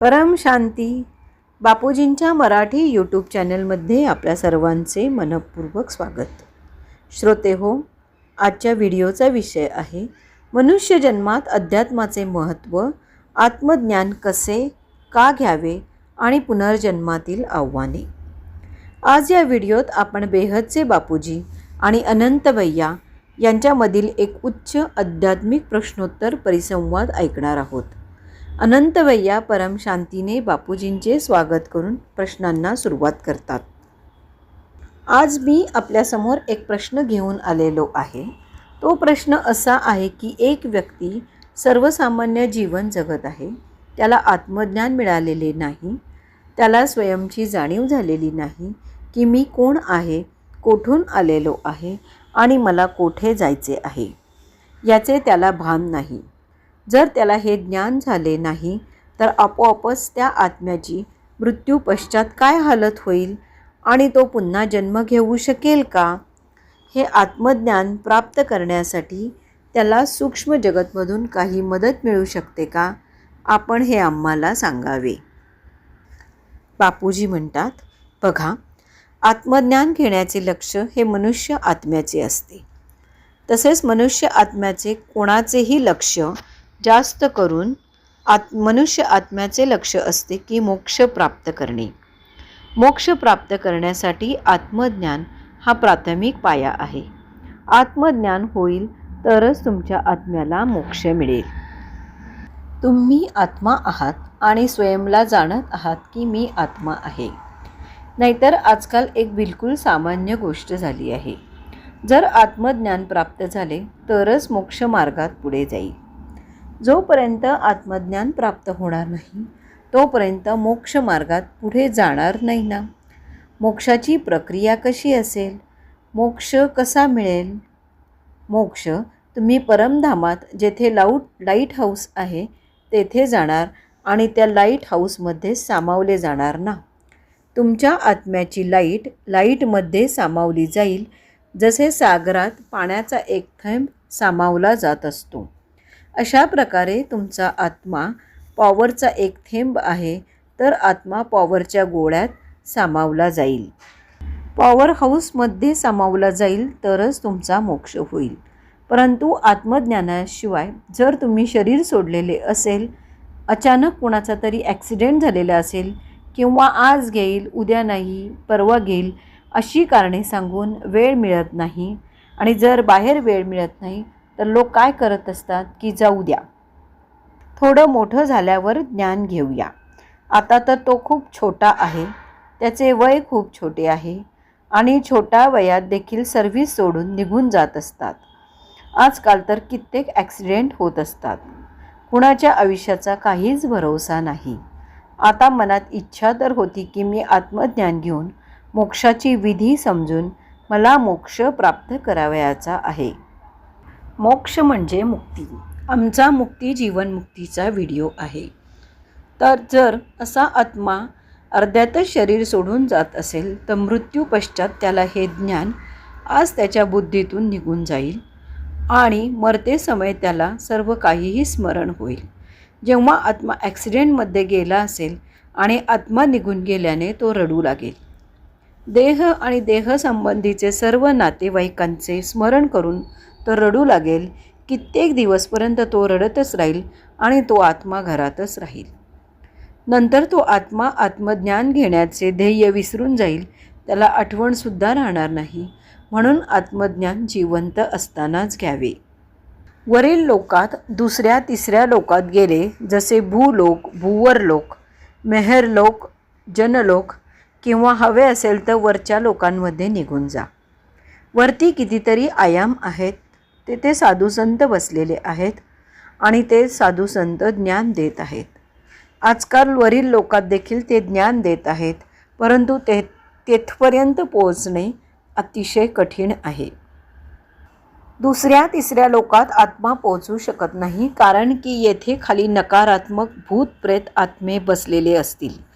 परम शांती. बापूजींच्या मराठी यूट्यूब चॅनलमध्ये आपल्या सर्वांचे मनपूर्वक स्वागत. श्रोते हो आजच्या व्हिडिओचा विषय आहे मनुष्य जन्मात अध्यात्माचे महत्त्व आत्मज्ञान कसे का घ्यावे आणि पुनर्जन्मातील आव्हाने. आज या व्हिडिओत आपण बेहदचे बापूजी आणि अनंत भैया यांच्यामधील एक उच्च आध्यात्मिक प्रश्नोत्तर परिसंवाद ऐकणार आहोत. अनंतवय्या परमशांतीने परम शांतीने बापूजींचे स्वागत करून प्रश्नांना सुरुवात करतात. आज मी आपल्यासमोर एक प्रश्न घेऊन आलेलो आहे. तो प्रश्न असा आहे की एक व्यक्ती सर्वसामान्य जीवन जगत आहे. त्याला आत्मज्ञान मिळालेले नाही. त्याला स्वयंची जाणीव झालेली नाही की मी कोण आहे कोठून आलेलो आहे आणि मला कोठे जायचे आहे. याचे त्याला भान नाही. जर त्याला हे ज्ञान झाले नाही तर आपोआपच त्या आत्म्याची मृत्यू पश्चात काय हालत होईल आणि तो पुन्हा जन्म घेऊ शकेल का? हे आत्मज्ञान प्राप्त करण्यासाठी त्याला सूक्ष्म जगतमधून काही मदत मिळू शकते का? आपण हे आम्हाला सांगावे. बापूजी म्हणतात बघा आत्मज्ञान घेण्याचे लक्ष हे मनुष्य आत्म्याचे असते. तसेच मनुष्य आत्म्याचे कोणाचेही लक्ष जास्त करून आत मनुष्य आत्म्याचे लक्ष असते की मोक्ष प्राप्त करणे. मोक्ष प्राप्त करण्यासाठी आत्मज्ञान हा प्राथमिक पाया आहे. आत्मज्ञान होईल तरच तुमच्या आत्म्याला मोक्ष मिळेल. तुम्ही आत्मा आहात आणि स्वयंला जाणत आहात की मी आत्मा आहे. नाहीतर आजकाल एक बिलकुल सामान्य गोष्ट झाली आहे. जर आत्मज्ञान प्राप्त झाले तरच मोक्ष मार्गात पुढे जाईल. जोपर्यंत आत्मज्ञान प्राप्त होणार नाही तोपर्यंत मोक्ष मार्गात पुढे जाणार नाही ना. मोक्षाची प्रक्रिया कशी असेल? मोक्ष कसा मिळेल? मोक्ष तुम्ही परमधामात जेथे लाऊट लाइट हाऊस आहे तेथे जाणार आणि त्या लाइट हाऊसमध्ये सामावले जाणार ना. तुमच्या आत्म्याची लाइट लाईटमध्ये सामावली जाईल जसे सागरात पाण्याचा एक थेंब सामावला जात असतो. अशा प्रकारे तुमचा आत्मा पॉवरचा एक थेंब आहे तर आत्मा पॉवरच्या गोळ्यात सामावला जाईल. पॉवर हाऊसमध्ये सामावला जाईल तरच तुमचा मोक्ष होईल. परंतु आत्मज्ञानाशिवाय जर तुम्ही शरीर सोडलेले असेल अचानक कुणाचा तरी ॲक्सिडेंट झालेला असेल किंवा आज घेईल उद्या नाही परवा घेईल अशी कारणे सांगून वेळ मिळत नाही. आणि जर बाहेर वेळ मिळत नाही तर लोक काय करत असतात की जाऊ द्या. थोडं मोठं झाल्यावर ज्ञान घेऊया. आता तर तो खूप छोटा आहे. त्याचे वय खूप छोटे आहे. आणि छोट्या वयात देखील सर्व्हिस सोडून निघून जात असतात. आजकाल तर कित्येक ॲक्सिडेंट होत असतात. कुणाच्या आयुष्याचा काहीच भरोसा नाही. आता मनात इच्छा तर होती की मी आत्मज्ञान घेऊन मोक्षाची विधी समजून मला मोक्ष प्राप्त करावयाचा आहे. मोक्ष म्हणजे मुक्ती. आमचा मुक्ती जीवनमुक्तीचा व्हिडिओ आहे. तर जर असा आत्मा अर्ध्यातच शरीर सोडून जात असेल तर मृत्यू पश्चात त्याला हे ज्ञान आज त्याच्या बुद्धीतून निघून जाईल आणि मरते समय त्याला सर्व काहीही स्मरण होईल. जेव्हा आत्मा ॲक्सिडेंटमध्ये गेला असेल आणि आत्मा निघून गेल्याने तो रडू लागेल. देह आणि देहसंबंधीचे सर्व नातेवाईकांचे स्मरण करून तो रडू लागेल. कित्येक दिवसपर्यंत तो रडतच राहील आणि तो आत्मा घरातच राहील. नंतर तो आत्मा आत्मज्ञान घेण्याचे ध्येय विसरून जाईल. त्याला आठवणसुद्धा राहणार नाही. म्हणून आत्मज्ञान जिवंत असतानाच घ्यावे. वरील लोकात दुसऱ्या तिसऱ्या लोकात गेले जसे भूलोक भूवरलोक मेहरलोक जनलोक किंवा हवे असेल तर वरच्या लोकांमध्ये निघून जा. वरती कितीतरी आयाम आहेत तेथे साधुसंत बसलेले आहेत आणि ते साधूसंत ज्ञान देत आहेत. आजकाल वरील लोकात देखील ते ज्ञान देत आहेत परंतु ते तेथपर्यंत पोहोचणे अतिशय कठीण आहे. दुसऱ्या तिसऱ्या लोकात आत्मा पोहोचू शकत नाही कारण की येथे खाली नकारात्मक भूत प्रेत आत्मे बसलेले असतील.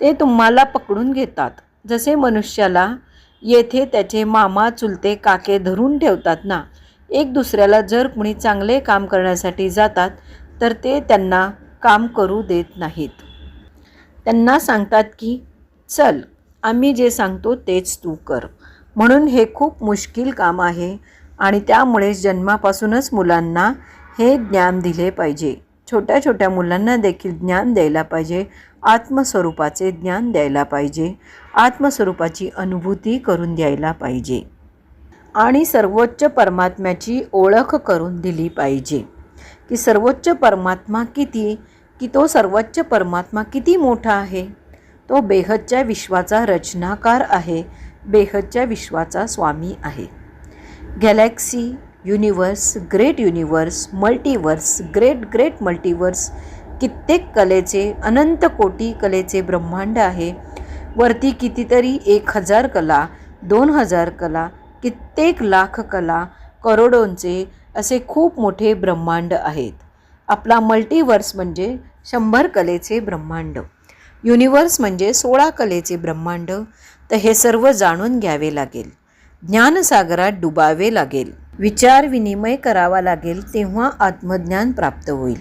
ते तुम्हाला पकडून घेतात. जसे मनुष्याला येथे त्याचे मामा चुलते काके धरून ठेवतात ना एक दुसऱ्याला जर कुणी चांगले काम करण्यासाठी जातात तर ते त्यांना काम करू देत नाहीत. त्यांना सांगतात की चल आम्ही जे सांगतो तेच तू कर. म्हणून हे खूप मुश्किल काम आहे आणि त्यामुळेच जन्मापासूनच मुलांना हे ज्ञान दिले पाहिजे. छोट्या छोट्या मुलांना देखील ज्ञान द्यायला पाहिजे. आत्मस्वरूपाचे ज्ञान द्यायला पाहिजे. आत्मस्वरूपाची अनुभूती करून द्यायला पाहिजे. आणि सर्वोच्च परमात्म्याची ओळख करून दिली पाहिजे. की सर्वोच्च परमात्मा किती? की तो सर्वोच्च परमात्मा किती मोठा आहे? तो बेहदच्या विश्वाचा रचनाकार आहे. बेहदच्या विश्वाचा स्वामी आहे. Galaxy universe great universe multiverse great great multiverse कित्येक कलेचे अनंत कोटी कलेचे ब्रह्मांड आहे. वरती कितीतरी एक हजार कला दोन हजार कला कित्येक लाख कला करोडोंचे असे खूप मोठे ब्रह्मांड आहेत. आपला मल्टिवर्स म्हणजे शंभर कलेचे ब्रह्मांड. युनिवर्स म्हणजे सोळा कलेचे ब्रह्मांड. तर हे सर्व जाणून घ्यावे लागेल. ज्ञानसागरात डुबावे लागेल. विचार विनिमय करावा लागेल तेव्हा आत्मज्ञान प्राप्त होईल.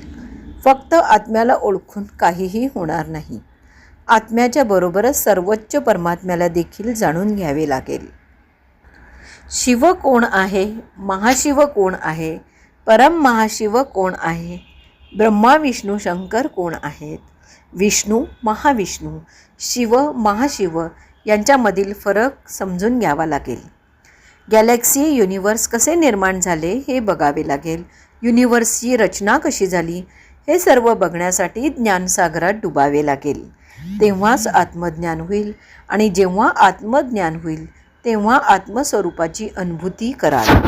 फक्त आत्म्याला ओळखून काहीही होणार नाही. आत्म्याच्या बरोबरच सर्वोच्च परमात्म्याला देखील जाणून घ्यावे लागेल. शिव कोण आहे? महाशिव कोण आहे? परम महाशिव कोण आहे? ब्रह्मा विष्णू शंकर कोण आहेत? विष्णू महाविष्णू शिव महाशिव यांच्यामधील फरक समजून घ्यावा लागेल. गॅलेक्सी युनिवर्स कसे निर्माण झाले हे बघावे लागेल. युनिवर्सची रचना कशी झाली हे सर्व बघण्यासाठी ज्ञानसागरात डुबावे लागेल. तेव्हाच आत्मज्ञान होईल आणि जेव्हा आत्मज्ञान होईल तेव्हा आत्मस्वरूपाची अनुभूती कराल.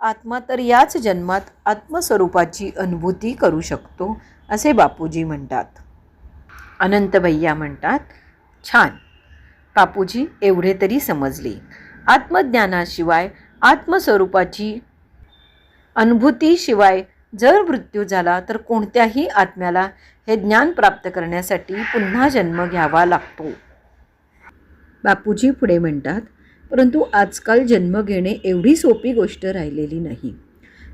आत्मा तर याच जन्मात आत्मस्वरूपाची अनुभूती करू शकतो असे बापूजी म्हणतात. अनंत भैया म्हणतात छान. बापूजी एवढे तरी समजले. आत्मज्ञानाशिवाय आत्मस्वरूपाची अनुभूतीशिवाय जर मृत्यू झाला तर कोणत्याही आत्म्याला हे ज्ञान प्राप्त करण्यासाठी पुन्हा जन्म घ्यावा लागतो. बापूजी पुढे म्हणतात परंतु आजकाल जन्म घेणे एवढी सोपी गोष्ट राहिलेली नाही.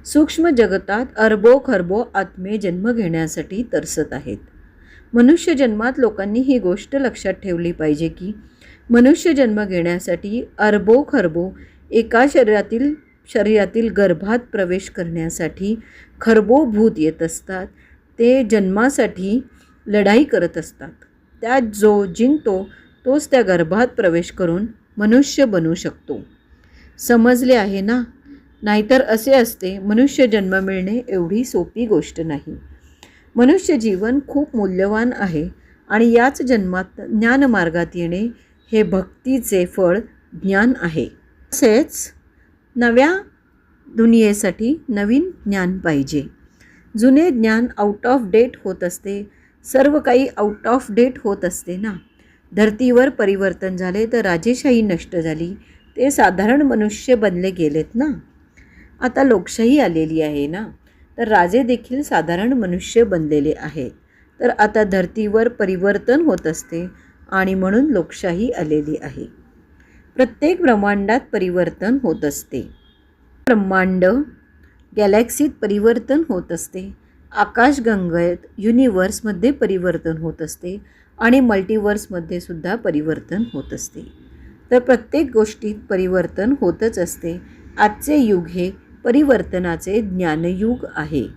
सूक्ष्म जगतात अरबो खरबो आत्मे जन्म घेण्यासाठी तरसत आहेत. मनुष्य जन्मात लोकांनी ही गोष्ट लक्षात ठेवली पाहिजे की मनुष्य जन्म घेण्यासाठी अरबो खरबो एका शरीरातील शरीरातील गर्भात प्रवेश करण्यासाठी खरबो भूत येत असतात. ते जन्मासाठी लढाई करत असतात. त्यात जो जिंकतो तोच त्या गर्भात प्रवेश करून मनुष्य बनू शकतो. समजले आहे ना? नाहीतर असे असते मनुष्य जन्म मिळणे एवढी सोपी गोष्ट नाही. मनुष्य जीवन खूप मूल्यवान आहे आणि याच जन्मात ज्ञानमार्गात येणे हे भक्तीचे फळ ज्ञान आहे. तसेच नव्या दुनियेसाठी नवीन ज्ञान पाहिजे. जुने ज्ञान आउट ऑफ डेट होत असते. सर्व काही आउट ऑफ डेट होत असते ना? धर्तीवर परिवर्तन झाले तर राजेशाही नष्ट झाली. ते साधारण मनुष्य बनले गेलेत ना? आता लोकशाही आलेली आहे ना? तर राजे देखील साधारण मनुष्य बनलेले आहेत. तर आता धर्तीवर परिवर्तन होत असते. आणि म्हणून लोकशाही आलेली आहे. प्रत्येक ब्रह्मांडात परिवर्तन होत असते. ब्रह्मांड गॅलॅक्सीत परिवर्तन होत असते. आकाशगंगेत युनिवर्समध्ये परिवर्तन होत असते आणि मल्टिवर्समध्ये सुद्धा परिवर्तन होत असते. तर प्रत्येक गोष्टीत परिवर्तन होतच असते. आजचे युग हे परिवर्तनाचे ज्ञानयुग आहे.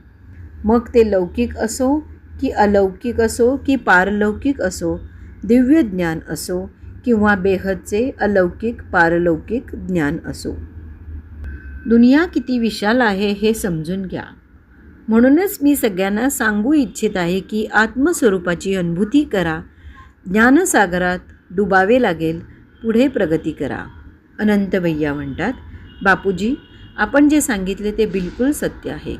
मग ते लौकिक असो की अलौकिक असो की पारलौकिक असो दिव्य ज्ञान असो किंवा बेहदचे अलौकिक पारलौकिक ज्ञान असो. दुनिया किती विशाल आहे हे समजून घ्या. म्हणूनच मी सगळ्यांना सांगू इच्छित आहे की आत्मस्वरूपाची अनुभूती करा ज्ञानसागरात डुबावे लागेल पुढे प्रगती करा. अनंत भैया म्हणतात बापूजी आपण जे सांगितले ते बिलकुल सत्य आहे.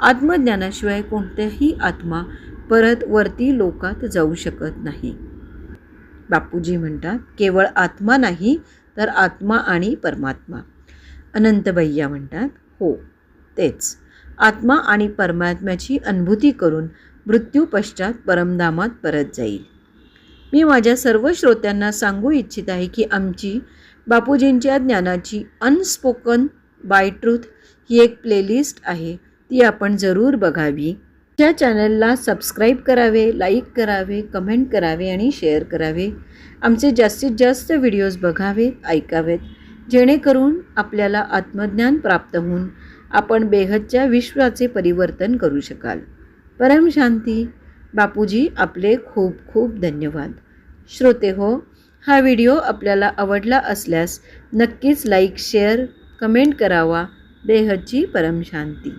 आत्मज्ञानाशिवाय कोणत्याही आत्मा परत वरती लोकात जाऊ शकत नाही. बापूजी म्हणतात केवळ आत्मा नाही तर आत्मा आणि परमात्मा. अनंत भैया म्हणतात हो तेच. आत्मा आणि परमात्म्याची अनुभूती करून मृत्यूपश्चात परमधामात परत जाईल. मी माझ्या सर्व श्रोत्यांना सांगू इच्छित आहे की आमची बापूजींच्या ज्ञानाची अनस्पोकन बाय ट्रूथ ही एक प्लेलिस्ट आहे ती आपण जरूर बघावी. त्या चॅनलला सबस्क्राईब करावे लाईक करावे कमेंट करावे आणि शेअर करावे. आमचे जास्तीत जास्त व्हिडिओज बघावेत ऐकावेत जेणेकरून आपल्याला आत्मज्ञान प्राप्त होऊन आपण बेहदच्या विश्वाचे परिवर्तन करू शकाल. परमशांती बापूजी आपले खूप खूप धन्यवाद. श्रोते हो हा व्हिडिओ आपल्याला आवडला असल्यास नक्कीच लाईक शेअर कमेंट करावा. बेहदची परमशांती